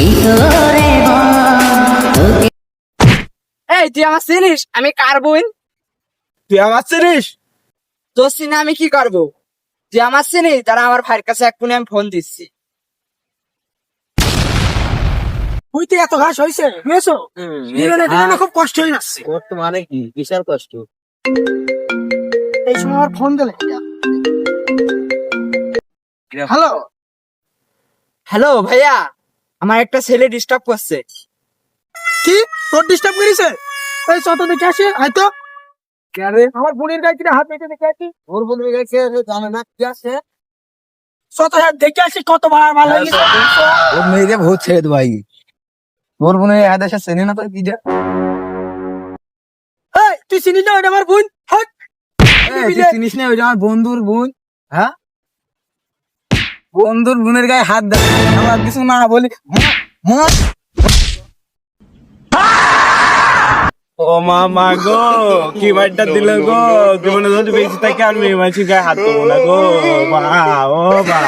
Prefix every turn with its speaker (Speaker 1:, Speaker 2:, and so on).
Speaker 1: এই তুই আমার চিনিস? আমি কার বোন
Speaker 2: তুই আমার চিনিস?
Speaker 1: তোর চিনে আমি কি করব? তুই আমার চিনিস? তারা আমার ভাইয়ের কাছে এক্ষুনি আমি ফোন দিচ্ছি।
Speaker 3: হইতে এত ঘাস হয়েছে বুঝেছ খুব কষ্ট হয়ে যাচ্ছে।
Speaker 2: করতে মানে কি? বিশাল কষ্ট।
Speaker 3: এই সময় আমার ফোন দিলে। হ্যালো
Speaker 1: হ্যালো ভাইয়া। আমার একটা ছেলে ডিস্টার্ব করছে।
Speaker 3: কি? তোর ডিস্টার্ব করেছে? এই চত দেখে আসি হয়তো আমার বোনের গায়ে কিনা হাত মেটে দেখে আসি?
Speaker 2: ওর বন্ধু গেছে জানে না কি আছে?
Speaker 3: চত হাত দেখে আসি কত ভালো ভালো গেছে
Speaker 2: ওর মেয়েকে ভূত ছেড়ে দেবো ভাই। ওর বোন এই আদেশে চেনে না তো কি যা?
Speaker 3: এই তুই চিনিস না ওটা আমার বোন? হাট।
Speaker 2: এই, তুই চিনিস না ওই যে আমার বন্ধুর বোন? হ্যাঁ? বন্ধুর বোনের গায়ে হাত দেয়। আমার কিছু না বলি মা- মা
Speaker 4: ও মামা গো, কি বাড়িটা দিল গো? জীবনে যদি বেশি থাকে আর মেয়ে মাছি গায়ে হাত দেবো গো বা ও বা